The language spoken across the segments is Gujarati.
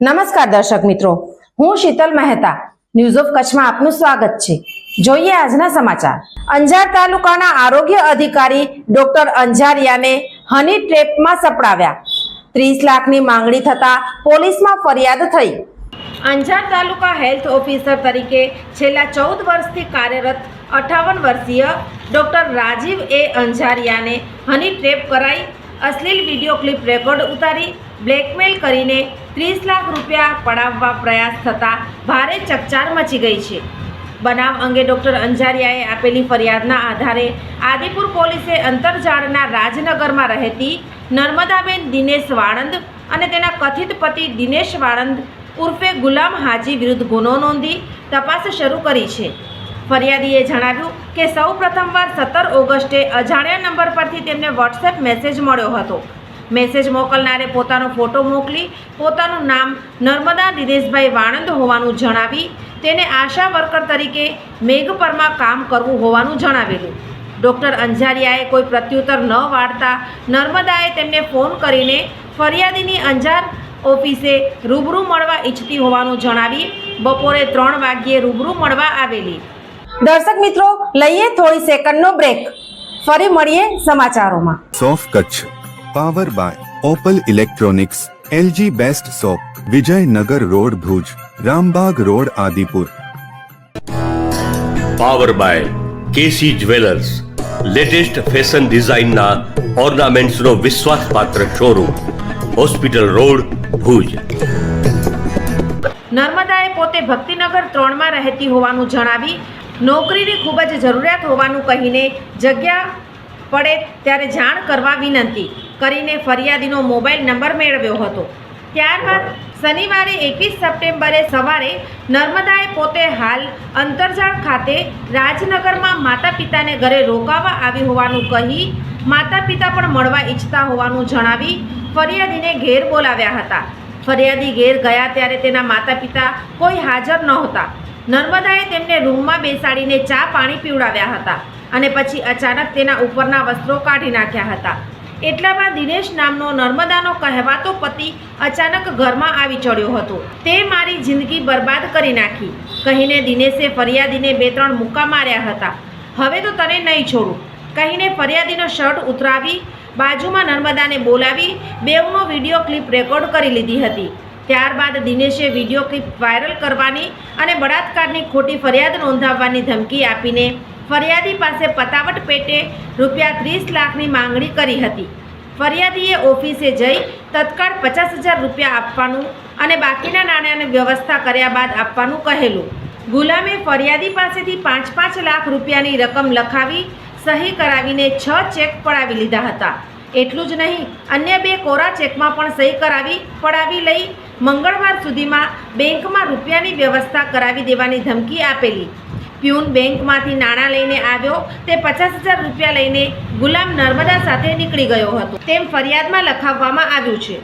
નમસ્કાર દર્શક મિત્રો, હું શીતલ મહેતા ન્યૂઝ ઓફ કચ્છમાં આપનું સ્વાગત છે. જોઈએ આજના સમાચાર. અંજાર તાલુકાના આરોગ્ય અધિકારી ડોક્ટર અંજારિયાને હની ટ્રેપમાં સપડાવ્યા. ત્રીસ લાખની માંગણી થતાં પોલીસમાં ફરિયાદ થઈ. અંજાર તાલુકા હેલ્થ ઓફિસર તરીકે છેલ્લા ચૌદ વર્ષથી કાર્યરત અઠાવન વર્ષીય ડોક્ટર રાજીવ એ અંજારિયાને હની ટ્રેપ કરાઈ અશ્લીલ વીડિયો ક્લિપ રેકોર્ડ ઉતારી બ્લેકમેલ કરીને ત્રીસ લાખ રૂપિયા પડાવવા પ્રયાસ થતાં ભારે ચકચાર મચી ગઈ છે. બનાવ અંગે ડૉક્ટર અંજારિયાએ આપેલી ફરિયાદના આધારે આદિપુર પોલીસે અંતરજાળના રાજનગરમાં રહેતી નર્મદાબેન દિનેશ વાળંદ અને તેના કથિત પતિ દિનેશ વાળંદ ઉર્ફે ગુલામ હાજી વિરુદ્ધ ગુનો નોંધી તપાસ શરૂ કરી છે. ફરિયાદીએ જણાવ્યું કે સૌ પ્રથમવાર સત્તર ઓગસ્ટે અજાણ્યા નંબર પરથી તેમને વોટ્સએપ મેસેજ મળ્યો હતો. મેસેજ મોકલનારે પોતાનો ફોટો મોકલી, પોતાનું નામ નર્મદા દિનેશભાઈ વાણંદ હોવાનું જણાવી, તેને આશા વર્કર તરીકે મેઘપરમાં કામ કરવું હોવાનું જણાવેલું. ડૉક્ટર અંજારિયાએ કોઈ પ્રત્યુત્તર ન વાળતા નર્મદાએ તેમને ફોન કરીને ફરિયાદીની અંજાર ઓફિસે રૂબરૂ મળવા ઈચ્છતી હોવાનું જણાવી, બપોરે ત્રણ વાગ્યે રૂબરૂ મળવા આવેલી. દર્શક મિત્રો લઈએ થોડી સેકન્ડનો બ્રેક ફરી મળીએ સમાચારોમાં. સોફ Kutch. Power by Opal electronics LG best shop Vijaynagar road Bhuj Rambagh road Adipur power by KC jewellers latest fashion ડિઝાઇનના ઓર્નામેન્ટ્સનો વિશ્વાસપાત્ર શોરૂમ હોસ્પિટલ રોડ ભુજ નર્મદાએ પોતે ભક્તિનગર ત્રણમાં રહેતી હોવાનું જણાવી નોકરીની ખૂબ જ જરૂરિયાત હોવાનું કહીને જગ્યા પડે ત્યારે જાણ કરવા વિનંતી કરીને ફરિયાદીનો મોબાઈલ નંબર મેળવ્યો હતો. ત્યારબાદ શનિવારે એકવીસ સપ્ટેમ્બરે સવારે નર્મદાએ પોતે હાલ અંતરજાળ ખાતે રાજનગરમાં માતા પિતાને ઘરે રોકાવા આવી હોવાનું કહી માતા પિતા પણ મળવા ઈચ્છતા હોવાનું જણાવી ફરિયાદીને ઘેર બોલાવ્યા હતા. ફરિયાદી ઘેર ગયા ત્યારે તેના માતા પિતા કોઈ હાજર નહોતા. નર્મદાએ તેમને રૂમમાં બેસાડીને ચા પાણી પીવડાવ્યા હતા અને પછી અચાનક તેના ઉપરના વસ્ત્રો કાઢી નાખ્યા હતા. એટલામાં દિનેશ નામનો નર્મદાનો કહેવાતો પતિ અચાનક ઘરમાં આવી ચડ્યો હતો. તે મારી જિંદગી બરબાદ કરી નાખી. કહીને દિનેશે ફરિયાદીને બે ત્રણ મુક્કા માર્યા હતા. હવે તો તને નહીં છોડું. કહીને ફરિયાદીનો શર્ટ ઉતરાવી બાજુમાં નર્મદાને બોલાવી બેવનો વીડિયો ક્લિપ રેકોર્ડ કરી લીધી હતી. ત્યારબાદ દિનેશે વીડિયો ક્લિપ વાયરલ કરવાની અને બળાત્કારની ખોટી ફરિયાદ નોંધાવવાની ધમકી આપીને ફરિયાદી પાસે પતાવટ પેટે રૂપિયા ત્રીસ લાખની માંગણી કરી હતી. ફરિયાદીએ ઓફિસે જઈ તત્કાળ પચાસ હજાર રૂપિયા આપવાનું અને બાકીના નાણાંની વ્યવસ્થા કર્યા બાદ આપવાનું કહેલું. ગુલામે ફરિયાદી પાસેથી પાંચ પાંચ લાખ રૂપિયાની રકમ લખાવી સહી કરાવીને છ ચેક પડાવી લીધા હતા. એટલું જ નહીં, અન્ય બે કોરા ચેકમાં પણ સહી કરાવી પડાવી લઈ મંગળવાર સુધીમાં બેંકમાં રૂપિયાની વ્યવસ્થા કરાવી દેવાની ધમકી આપેલી. પ્યુન બેંકમાંથી નાણાં લઈને આવ્યો, તે પચાસ હજાર રૂપિયા લઈને ગુલામ નર્મદા સાથે નીકળી ગયો હતો. તેમ ફરિયાદમાં લખાવવામાં આવ્યું છે.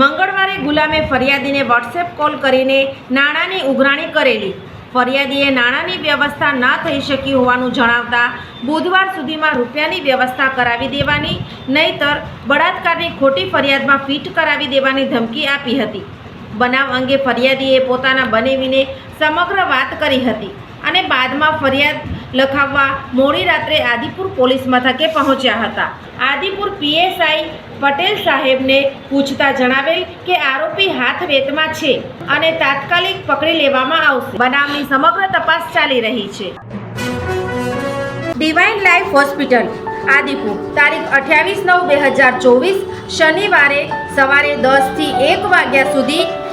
મંગળવારે ગુલામે ફરિયાદીને વોટ્સએપ કોલ કરીને નાણાંની ઉઘરાણી કરેલી. ફરિયાદીએ નાણાંની વ્યવસ્થા ન થઈ શકી હોવાનું જણાવતા બુધવાર સુધીમાં રૂપિયાની વ્યવસ્થા કરાવી દેવાની, નહીતર બળાત્કારની ખોટી ફરિયાદમાં ફિટ કરાવી દેવાની ધમકી આપી હતી. બનાવ અંગે ફરિયાદીએ પોતાના બનેવીને સમગ્ર વાત કરી હતી અને બાદમાં ફરિયાદ લખાવવા મોડી રાત્રે આદિપુર પોલીસ મથકે પહોંચ્યા હતા. આદિપુર પીએસઆઈ પટેલ સાહેબને પૂછતા જણાવેલ કે આરોપી હાથ વેતમાં છે અને તાત્કાલિક પકડી લેવામાં આવશે. બનાવની સમગ્ર તપાસ ચાલી રહી છે. ડિવાઇન લાઈફ હોસ્પિટલ, આદિપુર, તારીખ અઠ્યાવીસ નવ બે હજાર ચોવીસ, શનિવારે સવારે દસથી એક વાગ્યા સુધી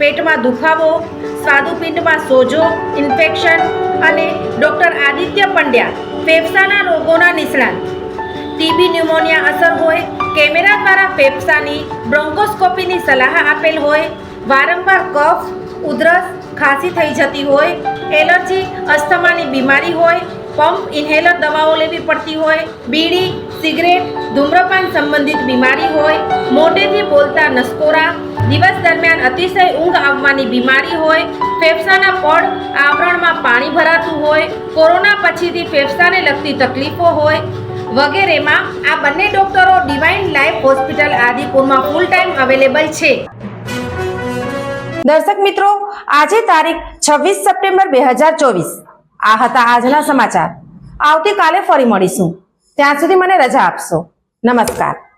પેટમાં દુખાવો સ્વાદુપિંડમાં સોજો, ઇન્ફેક્શન અને ડૉક્ટર આદિત્ય પંડ્યા ફેફસાના રોગોના નિષ્ણાત. ટીબી ન્યુમોનિયા અસર હોય, કેમેરા દ્વારા ફેફસાની બ્રોન્કોસ્કોપીની સલાહ આપેલ હોય, વારંવાર કફ, ઉધરસ ખાંસી થઈ જતી હોય, એલર્જી, અસ્થમાની બીમારી હોય, પંપ ઇન્હેલર દવાઓ લેવી પડતી હોય, બીડી, સિગરેટ, ધૂમ્રપાન સંબંધિત બીમારી હોય, મોઢેથી બોલતા નસકોરા દિવસ દરમિયાન અતિશય ઊંઘ આવવાની બીમારી હોય, ફેફસાના પડ આવરણમાં પાણી ભરાતું હોય, કોરોના પછીથી ફેફસાને લગતી તકલીફો હોય વગેરેમાં આ બંને ડોક્ટરો ડિવાઇન લાઈફ હોસ્પિટલ આદિપુરમાં ફૂલ ટાઈમ અવેલેબલ છે. દર્શક મિત્રો, આજે તારીખ છવ્વીસ સપ્ટેમ્બર બે હજાર ચોવીસ. આ હતા આજના સમાચાર. આવતીકાલે ફરી મળીશું. ત્યાં સુધી મને રજા આપશો. નમસ્કાર.